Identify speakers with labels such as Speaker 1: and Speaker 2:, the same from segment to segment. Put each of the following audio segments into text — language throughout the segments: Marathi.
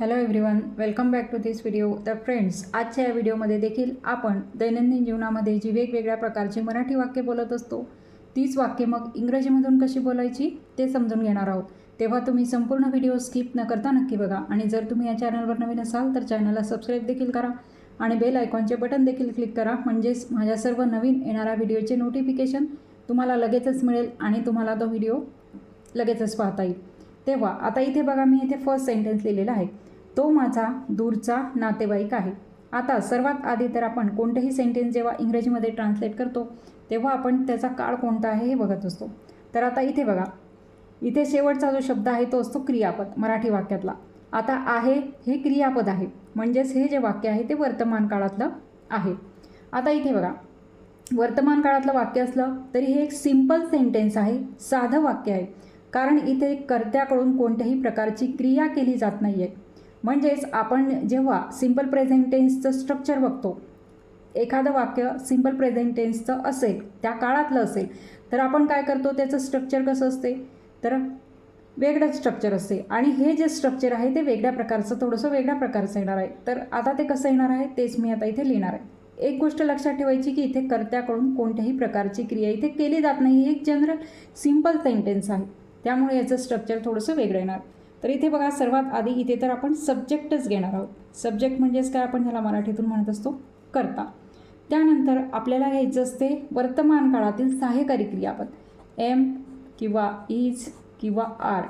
Speaker 1: Hello everyone welcome back to this video तर फ्रेंड्स आजच्या या व्हिडिओमध्ये देखील आपण दैनंदिन जीवनामध्ये जी वेगवेगळ्या प्रकारची मराठी वाक्य बोलत असतो तीच वाक्य मग इंग्रजीमधून कशी बोलायची ते समजून घेणार आहोत. तेव्हा तुम्ही संपूर्ण व्हिडिओ स्किप न करता नक्की बघा आणि जर तुम्ही या चॅनलवर नवीन असाल तर चॅनलला सबस्क्राईब देखील करा आणि बेल आयकॉनचे बटन देखील क्लिक करा. म्हणजेच माझ्या सर्व नवीन येणाऱ्या व्हिडिओचे नोटिफिकेशन तुम्हाला लगेचच मिळेल आणि तुम्हाला तो व्हिडिओ लगेचच पाहता येईल. तेव्हा आता इथे बघा मी इथे फर्स्ट सेंटेन्स लिहिलेला आहे. तो माझा दूरचा नातेवाईक आहे. आता सर्वात आधी तर आपण कोणतेही सेंटेन्स जेव्हा इंग्रजीमध्ये ट्रान्सलेट करतो तेव्हा आपण त्याचा काळ कोणता आहे हे बघत असतो. तर आता इथे बघा. इथे शेवटचा जो शब्द आहे तो असतो क्रियापद मराठी वाक्यातला. आता आहे हे क्रियापद आहे. म्हणजेच हे जे वाक्य आहे ते वर्तमान काळातलं आहे. आता इथे बघा. वर्तमान काळातलं वाक्य असलं तरी हे एक सिंपल सेंटेन्स आहे साधं वाक्य आहे. कारण इथे कर्त्याकडून कोणत्याही प्रकारची क्रिया केली जात नाही आहे म्हणजेच आपण जेव्हा सिंपल प्रेझेंटेन्सचं स्ट्रक्चर बघतो एखादं वाक्य सिंपल प्रेझेंटेन्सचं असेल त्या काळातलं असेल तर आपण काय करतो? त्याचं स्ट्रक्चर कसं असते? तर वेगळंच स्ट्रक्चर असते. आणि हे जे स्ट्रक्चर आहे ते वेगळ्या प्रकारचं थोडंसं वेगळ्या प्रकारचं येणार आहे. तर आता ते कसं येणार आहे? तेच मी आता इथे लिहिणार आहे. एक गोष्ट लक्षात ठेवायची की इथे कर्त्याकडून कोणत्याही प्रकारची क्रिया इथे केली जात नाही. ही एक जनरल सिंपल सेंटेन्स आहे. त्यामुळे याचं स्ट्रक्चर थोडंसं वेगळं येणार. तर इथे बघा सर्वात आधी इथे तर आपण सब्जेक्टच घेणार आहोत. सब्जेक्ट म्हणजेच काय आपण ह्याला मराठीतून म्हणत असतो? करता. त्यानंतर आपल्याला घ्यायचं असते वर्तमान काळातील सहाय्यकारी क्रियापद. एम किंवा इज किंवा आर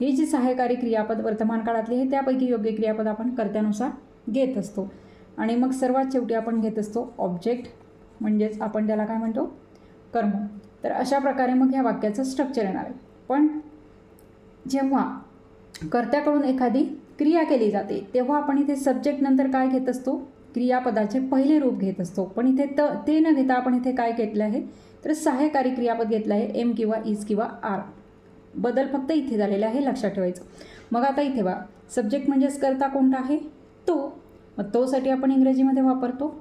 Speaker 1: हे जी सहाय्यकारी क्रियापद वर्तमान काळातले आहे त्यापैकी योग्य क्रियापद आपण कर्त्यानुसार घेत असतो. आणि मग सर्वात शेवटी आपण घेत असतो ऑब्जेक्ट म्हणजेच आपण त्याला काय म्हणतो? कर्म. तर अशा प्रकारे मग ह्या वाक्याचं स्ट्रक्चर येणार आहे. पण जेव्हा कर्त्याकडून एखादी क्रिया केली जाते तेव्हा आपण इथे सब्जेक्ट नंतर काय घेत असतो? क्रियापदाचे पहिले रूप घेत असतो. पण इथे त ते न घेता आपण इथे काय घेतलं आहे? तर सहाय्यकारी क्रियापद घेतलं आहे एम किंवा इज किंवा आर बदल फक्त इथे झालेला आहे लक्षात ठेवायचं. मग आता इथे बा सब्जेक्ट म्हणजेच कर्ता कोणता आहे? तो. मग तोसाठी आपण इंग्रजीमध्ये वापरतो.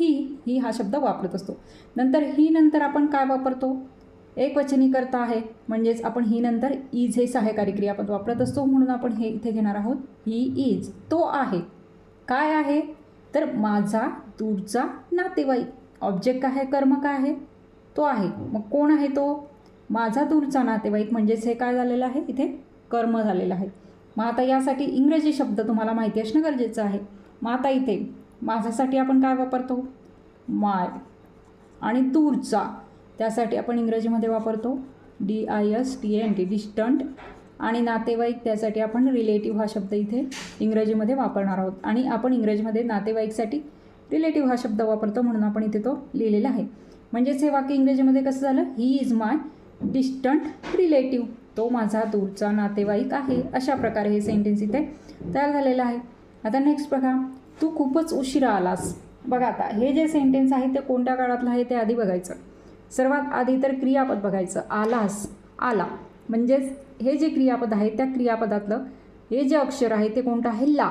Speaker 1: ही ही हा शब्द वापरत असतो. नंतर ही नंतर आपण काय वापरतो? एकवचनी करता आहे. म्हणजेच आपण ही नंतर इज हे सहाय्यकारी क्रियापद वापरत असतो म्हणून आपण हे इथे घेणार आहोत. ही इज तो आहे. काय आहे? तर माझा दूरचा नातेवाईक. ऑब्जेक्ट काय आहे? कर्म काय आहे? तो आहे. मग कोण आहे तो? माझा दूरचा नातेवाईक. म्हणजेच हे काय झालेलं आहे? इथे कर्म झालेलं आहे. मग आता यासाठी इंग्रजी शब्द तुम्हाला माहिती असणं गरजेचं आहे. मग आता इथे माझ्यासाठी आपण काय वापरतो? माय आणि दूरचा त्यासाठी आपण इंग्रजीमध्ये वापरतो D I S T N T distant आणि नातेवाईक त्यासाठी आपण रिलेटिव्ह हा शब्द इथे इंग्रजीमध्ये वापरणार आहोत. आणि आपण इंग्रजीमध्ये नातेवाईकसाठी रिलेटिव्ह हा शब्द वापरतो म्हणून आपण इथे तो लिहिलेला आहे. म्हणजेच हे वाक्य इंग्रजीमध्ये कसं झालं? He is my distant relative तो माझा दूरचा नातेवाईक आहे. अशा प्रकारे हे सेंटेन्स इथे तयार झालेलं आहे. आता नेक्स्ट बघा. तू खूपच उशिरा आलास. बघा आता हे जे सेंटेन्स आहे ते कोणत्या काळातलं आहे ते आधी बघायचं. सर्वात आधी तर क्रियापद बघायचं. आलास आला. म्हणजेच हे जे क्रियापद आहे त्या क्रियापदातलं हे जे अक्षर आहे ते कोणतं आहे? ला.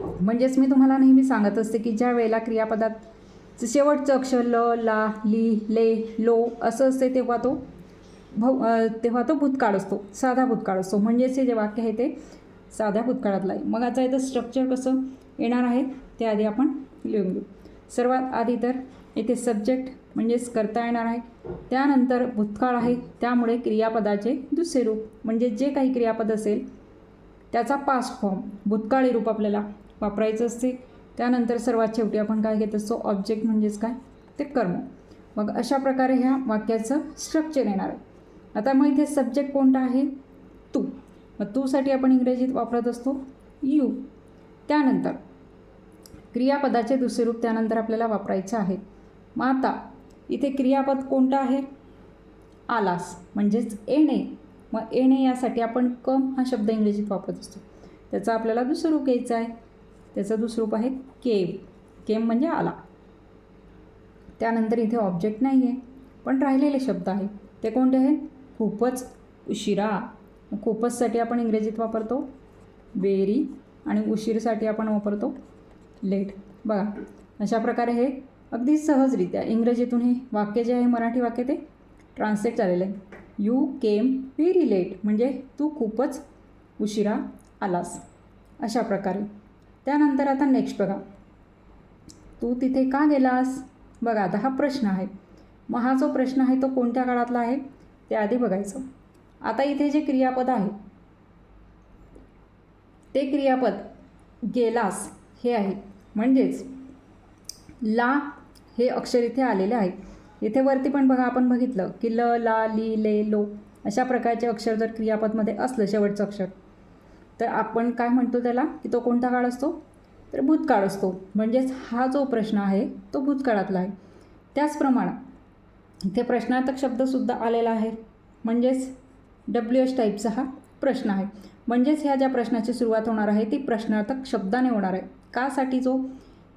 Speaker 1: म्हणजेच मी तुम्हाला नेहमी सांगत असते की ज्या वेळेला क्रियापदात शेवटचं अक्षर ल ला ली ले लो असं असते तेव्हा तो भव तेव्हा तो भूतकाळ असतो. साधा भूतकाळ असतो. म्हणजेच हे जे वाक्य आहे ते साध्या भूतकाळातलं आहे. मग आता इथं स्ट्रक्चर कसं येणार आहे ते आधी आपण लिहून घेऊ. सर्वात आधी तर इथे सब्जेक्ट म्हणजेच करता येणार आहे. त्यानंतर भूतकाळ आहे. त्यामुळे क्रियापदाचे दुसरे रूप म्हणजे जे काही क्रियापद असेल त्याचा पास्ट फॉर्म भूतकाळी रूप आपल्याला वापरायचं असते. त्यानंतर सर्वात शेवटी आपण काय घेत असतो? ऑब्जेक्ट म्हणजेच काय? ते कर्म. मग अशा प्रकारे ह्या वाक्याचं स्ट्रक्चर येणार आहे. आता मग इथे सब्जेक्ट कोणता आहे? तू. मग तूसाठी आपण इंग्रजीत वापरत असतो यू त्यानंतर क्रियापदाचे दुसरे रूप त्यानंतर आपल्याला वापरायचं आहे. मग आता इथे क्रियापद कोणतं आहे? आलास म्हणजेच येणे. मग येणे यासाठी आपण कम हा शब्द इंग्रजीत वापरत असतो. त्याचा आपल्याला दुसरं रूप घ्यायचं आहे. त्याचं दुसरं रूप आहे केम केम म्हणजे आला. त्यानंतर इथे ऑब्जेक्ट नाही आहे पण राहिलेले शब्द आहे. ते कोणते आहे? खूपच उशिरा. खूपचसाठी आपण इंग्रजीत वापरतो वेरी आणि उशीरसाठी आपण वापरतो लेट. बघा अशा प्रकारे हे अगदी सहजरित्या इंग्रजीतून हे वाक्य जे आहे मराठी वाक्य ते ट्रान्सलेट झालेलं आहे. यू केम व्हेरी लेट म्हणजे तू खूपच उशिरा आलास. अशा प्रकारे. त्यानंतर आता नेक्स्ट बघा. तू तिथे का गेलास? बघा आता हा प्रश्न आहे. मग हा जो प्रश्न आहे तो कोणत्या काळातला आहे? ते आधी बघायचं. आता इथे जे क्रियापद आहे ते क्रियापद गेलास हे आहे. म्हणजेच ला हे अक्षर इथे आलेले आहेत. इथे वरती पण बघा आपण बघितलं की ल ला ली ले लो अशा प्रकारचे अक्षर जर क्रियापदमध्ये असलं शेवटचं अक्षर तर आपण काय म्हणतो त्याला? की तो कोणता काळ असतो? तर भूतकाळ असतो. म्हणजेच हा जो प्रश्न आहे तो भूतकाळातला आहे. त्याचप्रमाणे इथे प्रश्नार्थक शब्दसुद्धा आलेला आहे. म्हणजेच डब्ल्यू एच टाईपचा हा प्रश्न आहे. म्हणजेच ह्या ज्या प्रश्नाची सुरुवात होणार आहे ती प्रश्नार्थक शब्दाने होणार आहे. कासाठी जो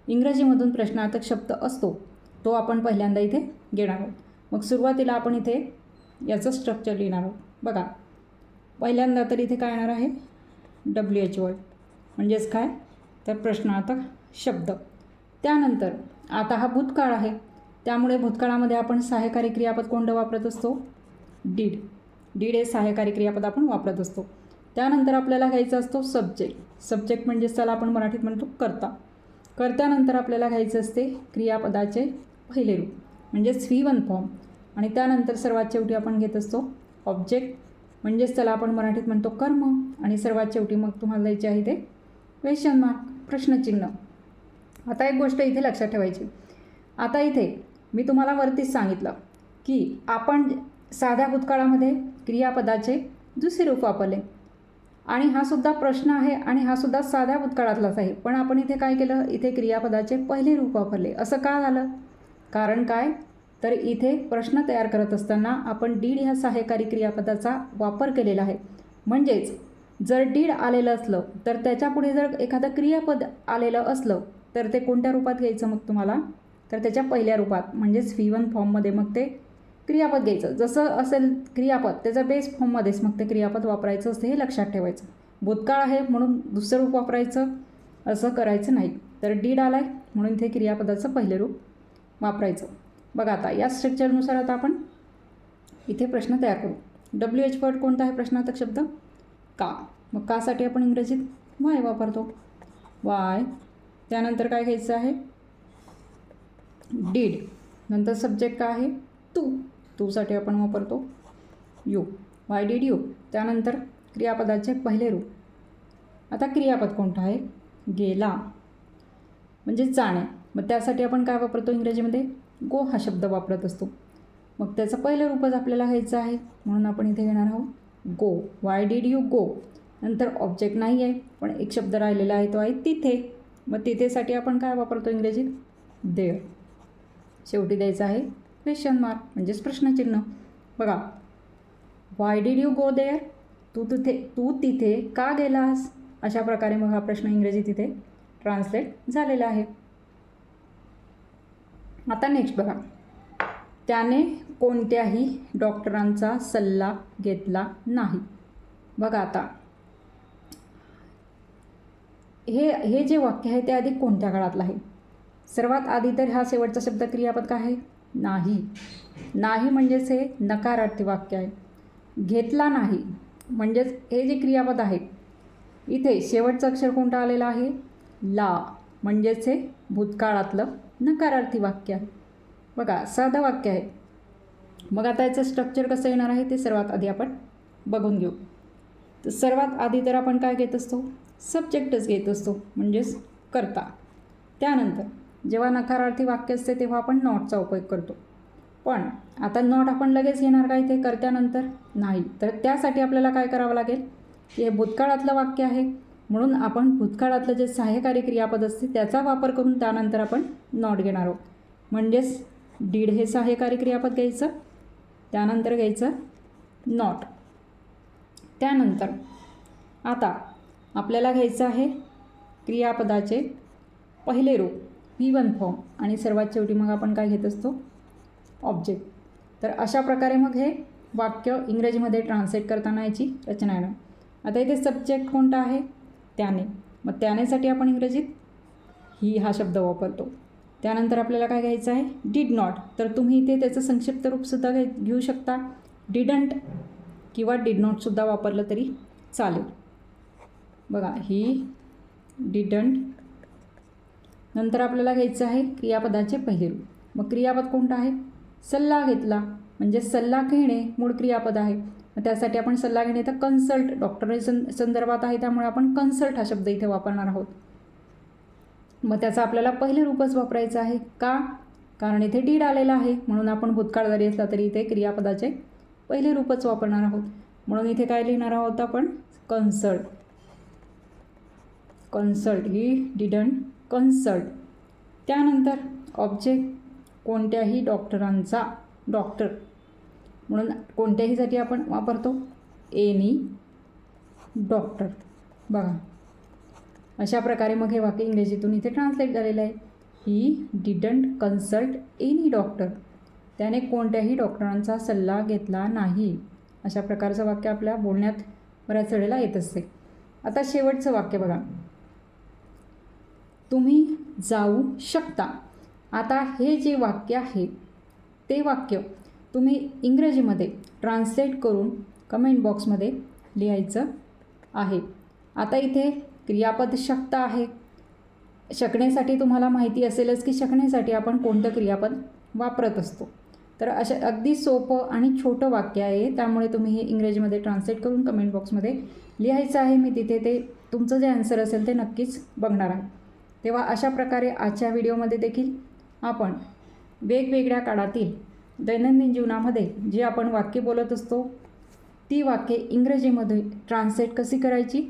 Speaker 1: इंग्रजीमधून प्रश्नार्थक शब्द असतो तो आपण पहिल्यांदा इथे घेणार आहोत. मग सुरुवातीला आपण इथे याचं स्ट्रक्चर लिहिणार आहोत. बघा पहिल्यांदा तर इथे काय येणार आहे? डब्ल्यू एच वर्ड म्हणजेच काय? तर प्रश्नार्थक शब्द. त्यानंतर आता हा भूतकाळ आहे. त्यामुळे भूतकाळामध्ये आपण सहाय्यकारी क्रियापद कोणतं वापरत असतो? डीड डीड हे सहाय्यकारी क्रियापद आपण वापरत असतो. त्यानंतर आपल्याला घ्यायचा असतो सब्जेक्ट सब्जेक्ट म्हणजेच त्याला आपण मराठीत म्हणतो कर्ता. कर्त्यानंतर आपल्याला घ्यायचं असते क्रियापदाचे पहिले रूप म्हणजेच व्ही वन फॉर्म. आणि त्यानंतर सर्वात शेवटी आपण घेत असतो ऑब्जेक्ट. म्हणजेच त्याला आपण मराठीत म्हणतो कर्म. आणि सर्वात शेवटी मग तुम्हाला द्यायचे आहे ते क्वेश्चन मार्क प्रश्नचिन्ह. आता एक गोष्ट इथे लक्षात ठेवायची. आता इथे मी तुम्हाला वरतीच सांगितलं की आपण साध्या भूतकाळामध्ये क्रियापदाचे दुसरे रूप वापरले. आणि हा सुद्धा प्रश्न आहे आणि हा सुद्धा साध्या भूतकाळातलाच आहे. पण आपण इथे काय केलं? इथे क्रियापदाचे पहिले रूप वापरले. असं का झालं? कारण काय? तर इथे प्रश्न तयार करत असताना आपण डीड ह्या सहाय्यकारी क्रियापदाचा वापर केलेला आहे. म्हणजेच जर डीड आलेलं असलं तर त्याच्यापुढे जर एखादं क्रियापद आलेलं असलं तर ते कोणत्या रूपात घ्यायचं मग तुम्हाला? तर त्याच्या पहिल्या रूपात म्हणजेच व्ही वन फॉर्ममध्ये मग ते क्रियापद घ्यायचं. जसं असेल क्रियापद त्याचा बेस फॉर्ममध्येच मग ते क्रियापद वापरायचं असतं हे लक्षात ठेवायचं. भूतकाळ आहे म्हणून दुसरं रूप वापरायचं असं करायचं नाही. तर डीड आला आहे म्हणून इथे क्रियापदाचं पहिले रूप वापरायचं. बघा आता या स्ट्रक्चरनुसार आता आपण इथे प्रश्न तयार करू. डब्ल्यू एच वर्ड कोणता आहे प्रश्नार्थक शब्द? का. मग कासाठी आपण इंग्रजीत वाय वापरतो. वाय त्यानंतर काय घ्यायचं आहे? डीड नंतर सब्जेक्ट काय आहे? तू तूसाठी आपण वापरतो. यू वाय डीड यू त्यानंतर क्रियापदाचे पहिले रूप. आता क्रियापद कोणतं आहे? गेला. म्हणजे जाणे. मग त्यासाठी आपण काय वापरतो इंग्रजीमध्ये? गो हा शब्द वापरत असतो. मग त्याचं पहिलं रूपच आपल्याला घ्यायचं आहे. म्हणून आपण इथे घेणार आहोत go. Why did you go नंतर ऑब्जेक्ट नाही आहे पण एक शब्द राहिलेला आहे तो आहे तिथे. मग तिथेसाठी आपण काय वापरतो इंग्रजीत? देअर शेवटी द्यायचं आहे क्वेश्चन मार्क म्हणजेच प्रश्नचिन्ह. बघा. Why did you go there तू तिथे तू तिथे का गेलास? अशा प्रकारे मग हा प्रश्न इंग्रजी तिथे ट्रान्सलेट झालेला आहे. आता नेक्स्ट बघा. त्याने कोणत्याही डॉक्टरांचा सल्ला घेतला नाही. बघा आता. हे हे जे वाक्य आहे ते आधी कोणत्या काळातलं आहे? सर्वात आधी तर हा शेवटचा शब्द क्रियापद काय आहे? नाही. नाही म्हणजेच हे नकारार्थी वाक्य आहे. घेतला नाही म्हणजेच हे जे क्रियापद आहे इथे शेवटचं अक्षर कोणतं आलेलं आहे? ला. म्हणजेच हे भूतकाळातलं नकारार्थी वाक्य. आहे बघा साधं वाक्य आहे. मग आता याचं स्ट्रक्चर कसं येणार आहे ते सर्वात आधी आपण बघून घेऊ. तर सर्वात आधी तर आपण काय घेत असतो? सब्जेक्टच घेत असतो म्हणजेच करता. त्यानंतर जेव्हा नकारार्थी वाक्य असते तेव्हा आपण नॉटचा उपयोग करतो. पण आता नॉट आपण लगेच घेणार काय ते करत्यानंतर? नाही. तर त्यासाठी आपल्याला काय करावं लागेल? की हे भूतकाळातलं वाक्य आहे. म्हणून आपण भूतकाळातलं जे सहाय्यकारी क्रियापद असते त्याचा वापर करून त्यानंतर आपण नॉट घेणार आहोत. म्हणजेच डीड हे सहाय्यकारी क्रियापद घ्यायचं त्यानंतर घ्यायचं नॉट. त्यानंतर आता आपल्याला घ्यायचं आहे क्रियापदाचे पहिले रूप पी वन फॉर्म आणि सर्वात शेवटी मग आपण काय घेत असतो? ऑब्जेक्ट तर अशा प्रकारे मग हे वाक्य इंग्रजीमध्ये ट्रान्सलेट करताना याची रचना येणार आता इथे सब्जेक्ट कोणता आहे? त्याने. मग त्यानेसाठी आपण इंग्रजीत ही हा शब्द वापरतो. त्यानंतर आपल्याला काय घ्यायचं आहे? डीड नॉट तर तुम्ही इथे त्याचं संक्षिप्त रूपसुद्धा घे घेऊ शकता. डिडंट किंवा डीड नॉटसुद्धा वापरलं तरी चालेल. बघा ही डिडंट नंतर आपल्याला घ्यायचं आहे क्रियापदाचे पहिले रूप. मग क्रियापद कोणतं आहे? सल्ला घेतला. म्हणजे सल्ला घेणे मूळ क्रियापद आहे. मग त्यासाठी आपण सल्ला घेणे तर कन्सल्ट डॉक्टर सं संदर्भात आहे त्यामुळे आपण कन्सल्ट हा शब्द इथे वापरणार आहोत. मग त्याचा आपल्याला पहिलं रूपच वापरायचं आहे का? कारण इथे डीड आलेला आहे. म्हणून आपण भूतकाळ जरी असला तरी इथे क्रियापदाचे पहिले रूपच वापरणार आहोत. म्हणून इथे काय लिहिणार आहोत आपण? Consult consult he didn't consult त्यानंतर ऑब्जेक्ट कोणत्याही डॉक्टरांचा डॉक्टर म्हणून कोणत्याहीसाठी आपण वापरतो. एनी डॉक्टर बघा. अशा प्रकारे मग हे वाक्य इंग्रजीतून इथे ट्रान्सलेट झालेलं आहे. He didn't consult any doctor त्याने कोणत्याही डॉक्टरांचा सल्ला घेतला नाही. अशा प्रकारचं वाक्य आपल्या बोलण्यात बऱ्याच वेळेला येत असते. आता शेवटचं वाक्य बघा. तुम्ही जाऊ शकता. आता हे जे वाक्य आहे ते वाक्य तुम्ही इंग्रजीमध्ये ट्रान्सलेट करून कमेंट बॉक्समध्ये लिहायचं आहे. आता इथे क्रियापद शकता आहे. शकण्यासाठी तुम्हाला माहिती असेलच की शकण्यासाठी आपण कोणतं क्रियापद वापरत असतो. तर अशा अगदी सोपं आणि छोटं वाक्य आहे. त्यामुळे तुम्ही हे इंग्रजीमध्ये ट्रान्सलेट करून कमेंट बॉक्समध्ये लिहायचं आहे. मी तिथे ते तुमचं जे आन्सर असेल ते नक्कीच बघणार आहे. तेव्हा अशा प्रकारे आजच्या व्हिडिओमध्ये देखील आपण वेगवेगळ्या काळातील दैनंदिन जीवनामध्ये जे आपण वाक्य बोलत असतो ती वाक्ये इंग्रजीमध्ये ट्रान्सलेट कशी करायची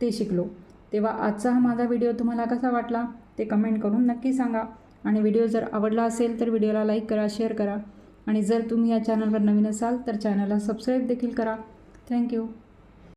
Speaker 1: ते शिकलो. तेव्हा आजचा हा माझा व्हिडिओ तुम्हाला कसा वाटला ते कमेंट करून नक्की सांगा. आणि व्हिडिओ जर आवडला असेल तर व्हिडिओला लाईक करा शेअर करा. आणि जर तुम्ही या चॅनलवर नवीन असाल तर चॅनलला सबस्क्राईब देखील करा. थँक्यू